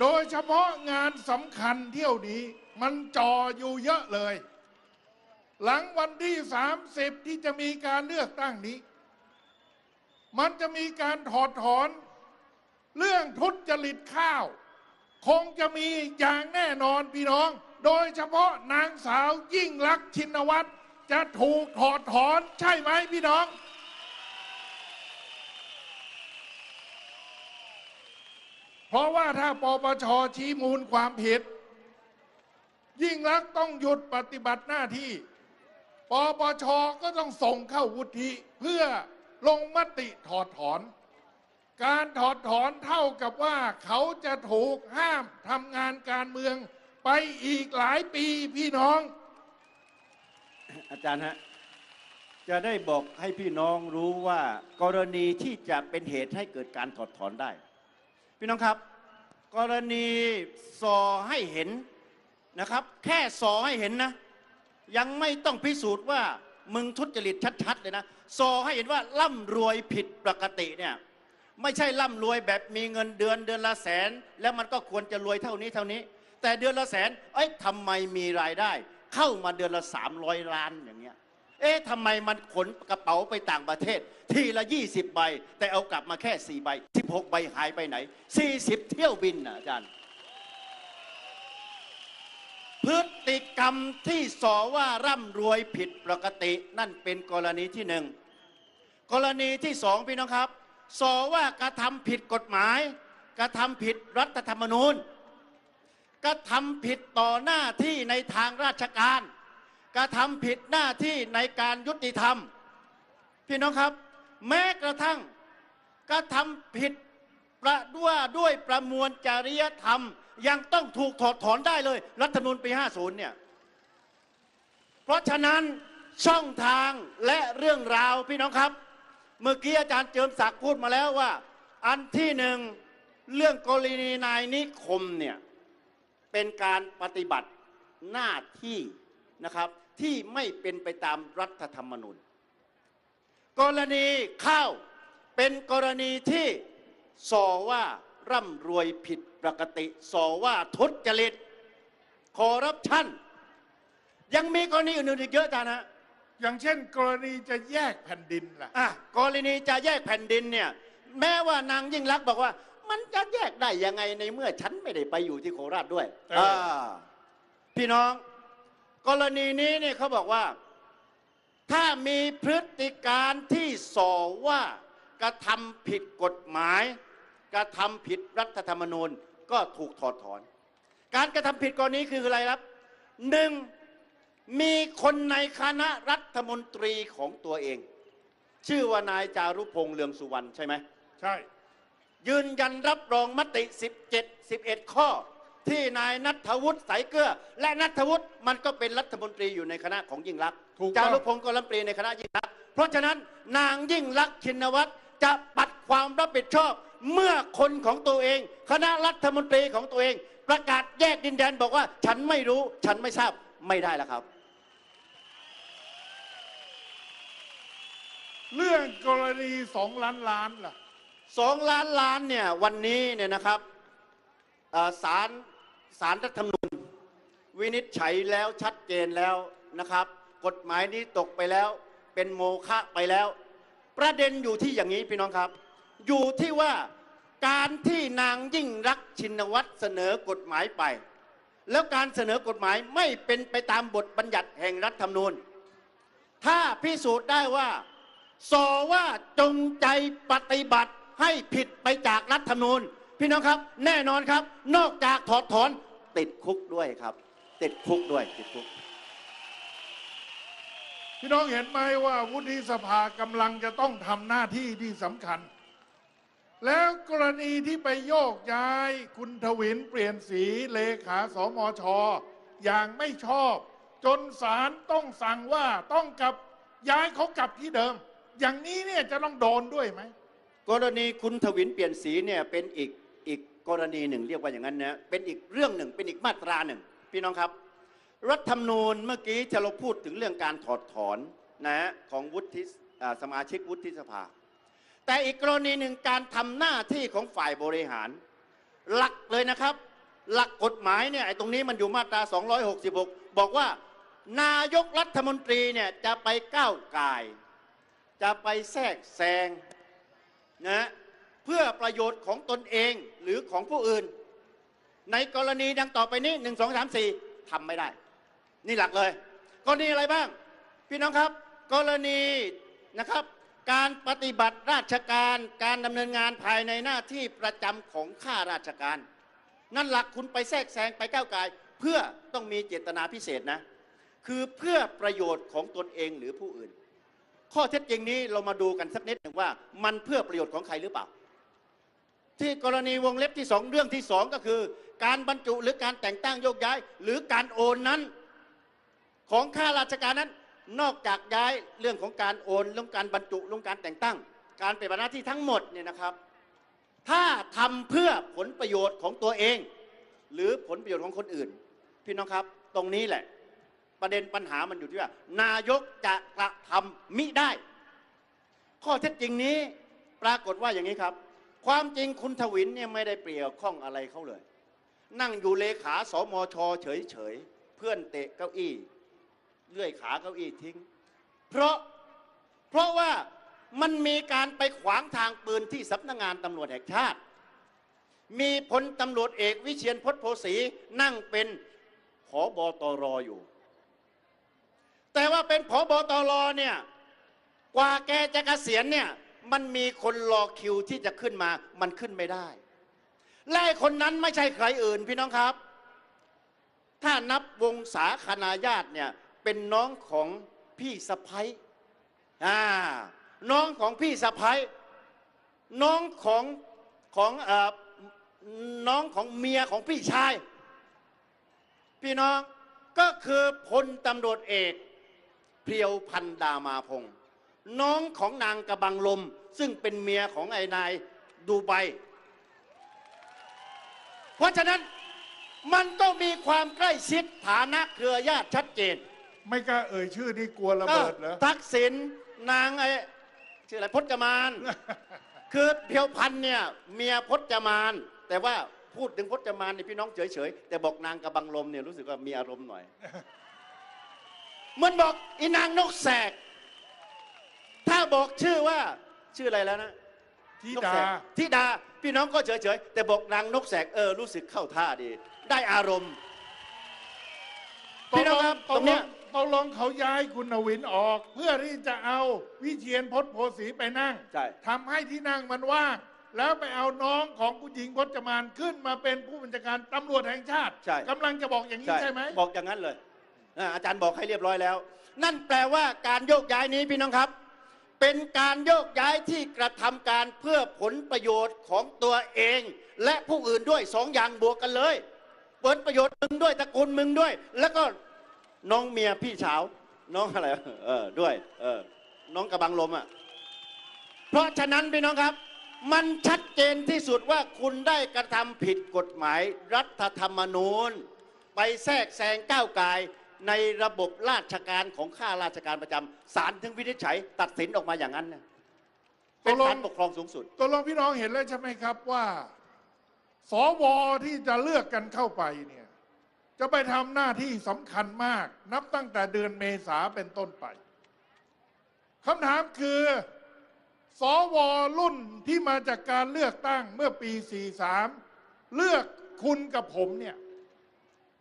โดยเฉพาะงานสำคัญเที่ยวนี้มันจ่ออยู่เยอะเลย หลังวันที่ 30 ที่จะมีการเลือกตั้งนี้ มันจะมีการถอดถอน เรื่องทุจริตข้าว คงจะมีอย่างแน่นอนพี่น้อง โดยเฉพาะนางสาวยิ่งลักษณ์ชินวัตรจะถูกถอดถอนใช่ไหมพี่น้อง เพราะว่าถ้าปปชชี้มูลความผิด ยิ่งลักษณ์ต้องหยุดปฏิบัติหน้าที่ ปปชก็ต้องส่งเข้าวุฒิเพื่อลงมติถอดถอน การถอดถอนเท่ากับว่าเขาจะถูกห้ามทำงานการเมืองไปอีกหลายปีพี่น้อง อาจารย์ฮะจะได้บอกให้พี่น้องรู้ว่ากรณีที่จะเป็นเหตุให้เกิดการถอดถอนได้ พี่น้องครับ กรณีสอให้เห็นนะครับ แค่สอให้เห็นนะ ยังไม่ต้องพิสูจน์ว่ามึงทุจริตชัดๆเลยนะสอให้เห็นว่าร่ำรวยผิดปกติเนี่ยไม่ใช่ร่ำรวยแบบมีเงินเดือนเดือนละแสน แล้วมันก็ควรจะรวยเท่านี้เท่านี้ แต่เดือนละแสนเอ้ยทำไมมีรายได้ เข้ามาเดือนละ 300 ล้านอย่างเงี้ย เอ๊ะทำไมมันขนกระเป๋าไปต่างประเทศ ทีละ 20 ใบ แต่เอากลับมาแค่ 4 ใบ 16 ใบหายไปไหน 40 เที่ยวบินนะอาจารย์ พฤติกรรมที่สอว่าร่ำรวยผิดปกตินั่นเป็นกรณีที่หนึ่งกรณีที่สองพี่น้องครับ สอว่ากระทำผิดกฎหมาย กระทำผิดรัฐธรรมนูญกระทำผิดต่อหน้าที่ในทางราชการ กระทำผิดหน้าที่ในการยุติธรรม พี่น้องครับ แม้กระทั่งกระทำผิดประด้วยด้วยประมวลจริยธรรม ยังต้องถูกถอดถอนได้เลย รัฐธรรมนูญปี 50 เนี่ย เพราะฉะนั้นช่องทางและเรื่องราวพี่น้องครับ เมื่อกี้อาจารย์เจิมศักดิ์พูดมาแล้วว่า อันที่หนึ่งเรื่องกรณีนายนิคมเนี่ย เป็นการปฏิบัติหน้าที่นะครับ ที่ไม่เป็นไปตามรัฐธรรมนูญ กรณีข้าวเป็นกรณีที่สอว่าร่ำรวยผิดปกติ สอว่าทุจริตคอร์รัปชันยังมีกรณีอื่นๆอีกเยอะอาจารย์ฮะอย่างเช่น กรณีจะแยกแผ่นดินล่ะอะกรณีจะแยกแผ่นดินเนี่ยแม้ว่านางยิ่งรักษณ์บอกว่า มันจะแยกได้ยังไงในเมื่อฉันไม่ได้ไปอยู่ที่โคราชด้วยเอออ่าพี่น้อง กรณีนี้เนี่ยเขาบอกว่า ถ้ามีพฤติการที่ส่อว่ากระทำผิดกฎหมาย กระทำผิดรัฐธรรมนูญก็ถูกถอดถอน การกระทำผิดกรณีคืออะไรครับหนึ่งมีคนในคณะรัฐมนตรีของตัวเอง ชื่อว่านายจารุพงษ์เลืองสุวรรณใช่ไหมใช่ ยืนยันรับรองมติ 17 11 ข้อ ที่นายนัทวุฒิสายเกลือและนัทวุฒิมันก็เป็นรัฐมนตรีอยู่ในคณะของยิ่งรักษณ์ถูกจาต้องรุพงศ์ก็รัฐมนตรีในคณะยิ่งรักษณ์เพราะฉะนั้นนางยิ่งรักษณ์ชินวัตรจะปัดความรับผิดชอบ เมื่อคนของตัวเอง คณะรัฐมนตรีของตัวเอง ประกาศแยกดินแดนบอกว่า ฉันไม่รู้ฉันไม่ทราบไม่ได้แล้วครับ เรื่องกรณีสองล้านล้านล่ะ สองล้านล้านเนี่ยวันนี้เนี่ยนะครับเอ่อศาล ศาลรัฐธรรมนูญวินิจฉัยแล้วชัดเจนแล้วนะครับ กฎหมายนี้ตกไปแล้ว เป็นโมฆะไปแล้ว ประเด็นอยู่ที่อย่างนี้พี่น้องครับ อยู่ที่ว่าการที่นางยิ่งรักชินวัตรเสนอกฎหมายไป แล้วการเสนอกฎหมายไม่เป็นไปตามบทบัญญัติแห่งรัฐธรรมนูญ ถ้าพิสูจน์ได้ว่าสอว่าจงใจปฏิบัติให้ผิดไปจากรัฐธรรมนูญ พี่น้องครับ แน่นอนครับ นอกจากถอดถอนติดคุกด้วยครับ ติดคุกด้วยติดคุก พี่น้องเห็นไหมว่าวุฒิสภากำลังจะต้องทำหน้าที่ที่สำคัญ แล้วกรณีที่ไปโยกย้าย คุณทวินเปลี่ยนสีเลขาสมชอย่างไม่ชอบ จนศาลต้องสั่งว่าต้องกลับย้ายเขากลับที่เดิม อย่างนี้เนี่ยจะต้องโดนด้วยไหมกรณีคุณทวินเปลี่ยนสีเนี่ยเป็นอีก อีกกรณีหนึ่งเรียกว่าอย่างนั้นนะเป็นอีกเรื่องหนึ่งเป็นอีกมาตราหนึ่ง พี่น้องครับ รัฐธรรมนูญเมื่อกี้ที่เราพูดถึงเรื่องการถอดถอนนะของวุฒิสมาชิกวุฒิสภา แต่อีกกรณีหนึ่งการทำหน้าที่ของฝ่ายบริหาร หลักเลยนะครับ หลักกฎหมายเนี่ยไอ้ตรงนี้มันอยู่มาตรา 266 บอกว่านายกรัฐมนตรีเนี่ยจะไปก้าวไก่จะไปแทรกแซงนะ เพื่อประโยชน์ของตนเองหรือของผู้อื่น ในกรณีดังต่อไปนี้หนึ่งสองสามสี่ทำไม่ได้ นี่หลักเลย กรณีอะไรบ้าง พี่น้องครับ กรณีนะครับการปฏิบัติราชการการดำเนินงานภายในหน้าที่ประจำของข้าราชการ นั่นหลักคุณไปแทรกแซงไปก้าวไกลเพื่อต้องมีเจตนาพิเศษนะ คือเพื่อประโยชน์ของตนเองหรือผู้อื่น ข้อเท็จจริงนี้เรามาดูกันสักนิดหนึ่งว่า มันเพื่อประโยชน์ของใครหรือเปล่า ที่กรณีวงเล็บที่สองเรื่องที่สองก็คือ การบรรจุหรือการแต่งตั้งโยกย้าย หรือการโอนนั้น ของข้าราชการนั้น นอกจากย้ายเรื่องของการโอนเรื่องการบรรจุเรื่องการแต่งตั้ง การปฏิบัติหน้าที่ทั้งหมดเนี่ยนะครับ ถ้าทำเพื่อผลประโยชน์ของตัวเอง หรือผลประโยชน์ของคนอื่น พี่น้องครับ ตรงนี้แหละ ประเด็นปัญหามันอยู่ที่ว่า นายกจะกระทำมิได้ ข้อเท็จจริงนี้ปรากฏว่าอย่างนี้ครับ ความจริงคุณทวินเนี่ยไม่ได้เปรียวข้องอะไรเขาเลย นั่งอยู่เลขาสมชเฉยๆ เพื่อนเตะเก้าอี้ เลื่อยขาเก้าอี้ทิ้ง เพราะเพราะว่ามันมีการไปขวางทางปืนที่สำนักงานตำรวจแห่งชาติ มีพลตำรวจเอกวิเชียนพจน์โพสีนั่งเป็นผอบอตรอยู่ แต่ว่าเป็นผอบอตรเนี่ย กว่าแกจะเกษียณเนี่ย มันมีคนรอคิวที่จะขึ้นมา มันขึ้นไม่ได้ และคนนั้นไม่ใช่ใครอื่นพี่น้องครับ ถ้านับวงศาคณาญาติเนี่ยเป็นน้องของพี่สะพ้ยอ่าน้องของพี่สะพ้ยน้องของของเอ่อน้องของเมียของพี่ชาย พี่น้องก็คือพลตำรวจเอก เพียวพันดามาพงศ์ น้องของนางกระบังลม ซึ่งเป็นเมียของไอ้นายดูไบ เพราะฉะนั้นมันก็มีความใกล้ชิดฐานะเครือญาติชัดเจนไม่กล้าเอ่ยชื่อนี่กลัวระก็เบิดเหรอ ทักษิณนางไอ้ชื่ออะไรพจมาน คือเพียวพันธุ์เนี่ยเมียพจมาน แต่ว่าพูดถึงพจมานเนี่ยพี่น้องเฉยๆ แต่บอกนางกระบังลมเนี่ยรู้สึกว่ามีอารมณ์หน่อย มันบอกอีนางนกแสก ถ้าบอกชื่อว่าชื่ออะไรแล้วนะธินกดาแสกธิดาพี่น้องก็เฉยๆ แต่บอกนางนกแสกเออรู้สึกเข้าท่าดี ได้อารมณ์ พี่น้องครับตตรกงลเนี้งย ตกลงเขาย้ายคุณนวินออก เพื่อที่จะเอาวิเชียนพจน์โพสีไปนั่งใช่ ทำให้ที่นั่งมันว่าง แล้วไปเอาน้องของคุณหญิงพจมานขึ้นมาเป็นผู้บัญชาการตำรวจแห่งชาติใช่ กำลังจะบอกอย่างนี้ใช่ไหม บอกอย่างนั้นเลยอ่าอาจารย์บอกให้เรียบร้อยแล้ว นั่นแปลว่าการโยกย้ายนี้พี่น้องครับ เป็นการโยกย้ายที่กระทำการเพื่อผลประโยชน์ของตัวเอง และผู้อื่นด้วยสองอย่างบวกกันเลยผลประโยชน์มึงด้วยตระกูลมึงด้วย แล้วก็น้องเมียพี่สาว น้องอะไรเออด้วย เออ น้องกระบังลมอะเพราะฉะนั้นพี่น้องครับ มันชัดเจนที่สุดว่าคุณได้กระทำผิดกฎหมาย รัฐธรรมนูญ ไปแทรกแซงก้าวไกาย ในระบบราชการของข้าราชการประจำศาลถึงวินิจฉัย ตัดสินออกมาอย่างนั้นนะเป็นการปกครองสูงสุด ตกลงพี่น้องเห็นแล้วใช่ไหมครับว่าสวที่จะเลือกกันเข้าไปเนี่ยจะไปทำหน้าที่สำคัญมาก นับตั้งแต่เดือนเมษาเป็นต้นไปคำถามคือ สวรุ่นที่มาจากการเลือกตั้งเมื่อปี 43 เลือกคุณกับผมเนี่ย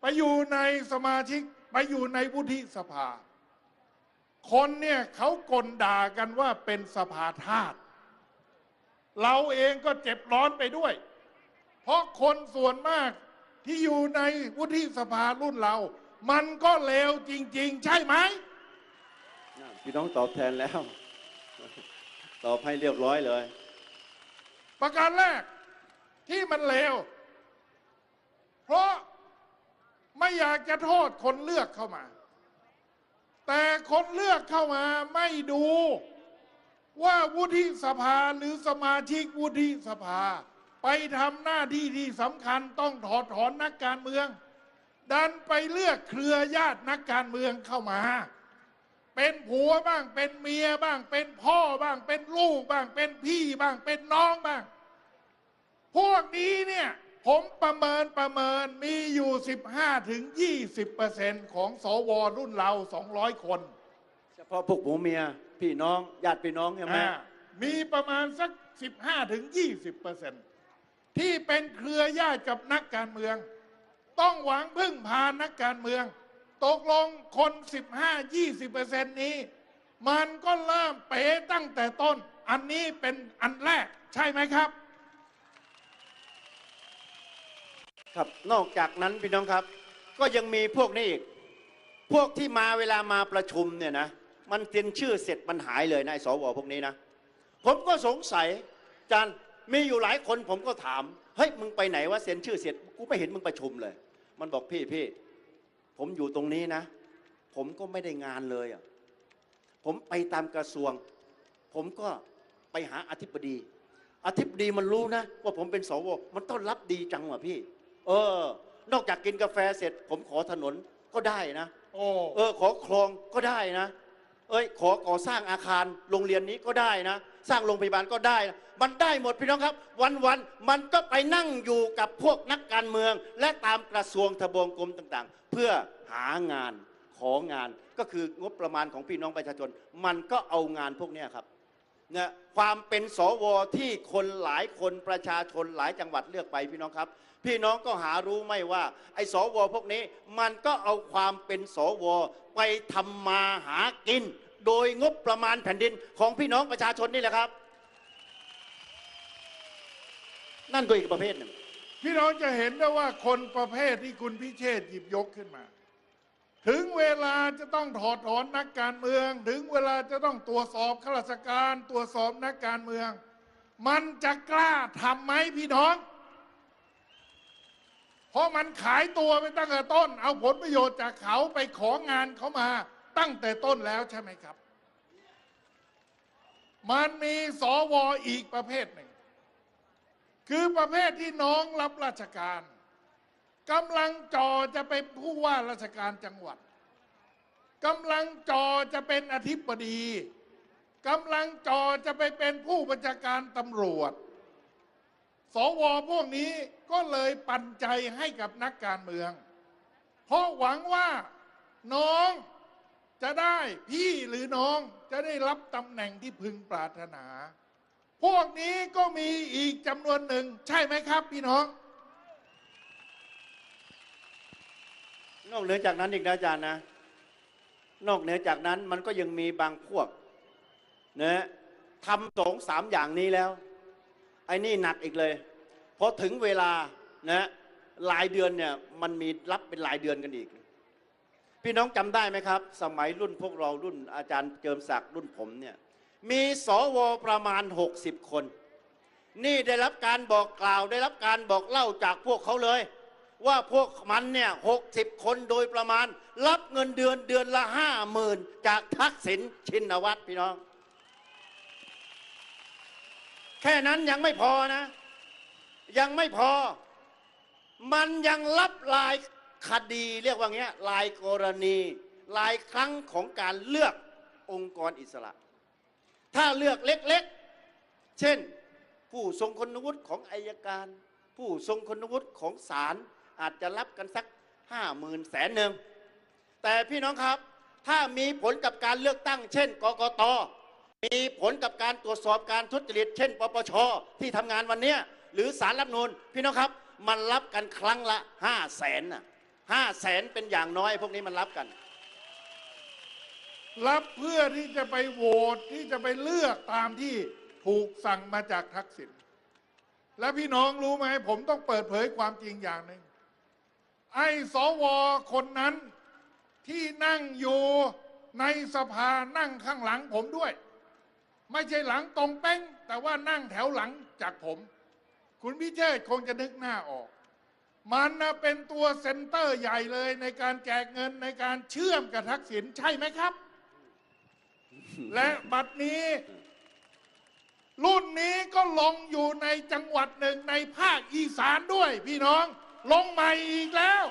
ไปอยู่ในสมาชิก ไปอยู่ในวุฒิสภา คนเนี่ยเขากลด่ากันว่าเป็นสภาทาสเราเองก็เจ็บร้อนไปด้วย เพราะคนส่วนมากที่อยู่ในวุฒิสภารุ่นเรา มันก็เลวจริง ๆ ใช่ไหมพี่น้องตอบแทนแล้ว ตอบให้เรียบร้อยเลย ประการแรกที่มันเลวเพราะ ไม่อยากจะโทษคนเลือกเข้ามา แต่คนเลือกเข้ามาไม่ดูว่าวุฒิสภาหรือสมาชิกวุฒิสภา ไปทำหน้าที่ที่สำคัญต้องถอดถอนนักการเมือง ดันไปเลือกเครือญาตินักการเมืองเข้ามา เป็นผัวบ้างเป็นเมียบ้าง เป็นพ่อบ้าง เป็นลูกบ้าง เป็นพี่บ้างเป็นน้องบ้าง พวกนี้เนี่ย ผมประเมินประเมินมีอยู่ 15ถึง20เปอร์เซ็นต์ของสวรุ่นเรา 200 คน เฉพาะพวกผัวเมียพี่น้องญาติพี่น้องใช่ไหมอ่ามีประมาณสัก 15ถึง20เปอร์เซ็นต์ที่เป็นเครือญาติกับนักการเมือง ต้องหวังพึ่งพานักการเมือง ตกลงคน 15-20เปอร์เซ็นต์นี้ มันก็เริ่มเป๋ตั้งแต่ต้น อันนี้เป็นอันแรกใช่ไหมครับ ครับ นอกจากนั้นพี่น้องครับ ก็ยังมีพวกนี้อีก พวกที่มาเวลามาประชุมเนี่ยนะ มันเซ็นชื่อเสร็จมันหายเลยนะสวพวกนี้นะ ผมก็สงสัยจารย์มีอยู่หลายคนผมก็ถาม เฮ้ย มึงไปไหนวะเซ็นชื่อเสร็จกูไม่เห็นมึงประชุมเลย มันบอกพี่พี่ผมอยู่ตรงนี้นะ ผมก็ไม่ได้งานเลยอะผมไปตามกระทรวง ผมก็ไปหาอธิบดี อธิบดีมันรู้นะ ว่าผมเป็นสวมันต้อนรับดีจังว่ะพี่ เออ นอกจากกินกาแฟเสร็จ ผมขอถนนก็ได้นะ โอ้เออ ขอคลองก็ได้นะ เอ้ย ขอก่อสร้างอาคารโรงเรียนนี้ก็ได้นะ สร้างโรงพยาบาลก็ได้นะมันได้หมดพี่น้องครับ วันวันๆมันก็ไปนั่งอยู่กับพวกนักการเมือง และตามกระทรวงทบวงกรมต่างๆ เพื่อหางานของานก็คืองบประมาณของพี่น้องประชาชน มันก็เอางานพวกเนี้ยครับเนี่ยความเป็นสวที่คนหลายคนประชาชนหลายจังหวัดเลือกไปพี่น้องครับ พี่น้องก็หารู้ไม่ว่า ไอ้สวพวกนี้ มันก็เอาความเป็นสว ไปทำมาหากิน โดยงบประมาณแผ่นดินของพี่น้องประชาชนนี่แหละครับ นั่นก็อีกประเภทหนึ่งพี่น้องจะเห็นได้ว่าคนประเภทที่คุณพิเชษหยิบยกขึ้นมา ถึงเวลาจะต้องถอดถอนนักการเมือง ถึงเวลาจะต้องตรวจสอบข้าราชการ ตรวจสอบนักการเมือง มันจะกล้าทำไหมพี่น้อง เพราะมันขายตัวไปตั้งแต่ต้น เอาผลประโยชน์จากเขาไปของานเขามาตั้งแต่ต้นแล้วใช่ไหมครับ มันมีสวอีกประเภทหนึ่ง คือประเภทที่น้องรับราชการกำลังจอจะเป็นผู้ว่าราชการจังหวัดกำลังจอจะเป็นอธิบดีกำลังจอจะไปเป็นผู้บัญชาการตำรวจ สวพวกนี้ก็เลยปันใจให้กับนักการเมือง เพราะหวังว่าน้องจะได้พี่หรือน้องจะได้รับตำแหน่งที่พึงปรารถนา พวกนี้ก็มีอีกจำนวนหนึ่ง ใช่ไหมครับ พี่น้อง นอกเหนือจากนั้นอีกนะอาจารย์นะ นอกเหนือจากนั้นมันก็ยังมีบางพวกนะทำสองสามอย่างนี้แล้ว ไอ้นี่หนักอีกเลยพอถึงเวลานะรายเดือนเนี่ยมันมีรับเป็นรายเดือนกันอีก พี่น้องจำได้ไหมครับ สมัยรุ่นพวกเรารุ่นอาจารย์เจิมศักดิ์รุ่นผมเนี่ยมีสวประมาณ 60 คน นี่ได้รับการบอกกล่าวได้รับการบอกเล่าจากพวกเขาเลย ว่าพวกมันเนี่ยหกสิบคนโดยประมาณ รับเงินเดือนเดือนละห้าหมื่นจากทักษิณชินวัตรพี่น้อง แค่นั้นยังไม่พอนะ ยังไม่พอ มันยังรับลายคดีเรียกว่าเงี้ยลายกรณีลายครั้งของการเลือกองค์กรอิสระ ถ้าเลือกเล็กๆ เช่น ผู้ทรงคุณวุฒิของอายการ ผู้ทรงคุณวุฒิของศาลอาจจะรับกันสักห้าหมื่นแสนหนึ่งแต่พี่น้องครับ ถ้ามีผลกับการเลือกตั้ง เช่นกกต มีผลกับการตรวจสอบการทุจริตเช่น ปปช ที่ทำงานวันเนี้หรือสารรัฐธรรมนูนพี่น้องครับ มันรับกันครั้งละห้าแสนน่ะห้าแสนเป็นอย่างน้อย พวกนี้มันรับกัน รับเพื่อที่จะไปโหวตที่จะไปเลือกตามที่ถูกสั่งมาจากทักษิณและพี่น้องรู้ไหมผมต้องเปิดเผยความจริงอย่างหนึ่งไอ้สวคนนั้นที่นั่งอยู่ในสภานั่งข้างหลังผมด้วย ไม่ใช่หลังตรงเป้ง แต่ว่านั่งแถวหลังจากผม คุณพิเชษคงจะนึกหน้าออก มันนะเป็นตัวเซ็นเตอร์ใหญ่เลยในการแจกเงินในการเชื่อมกับทักษิณใช่ไหมครับ และบัดนี้ รุ่นนี้ก็ลงอยู่ในจังหวัดหนึ่งในภาคอีสานด้วย พี่น้อง ลงใหม่อีกแล้ว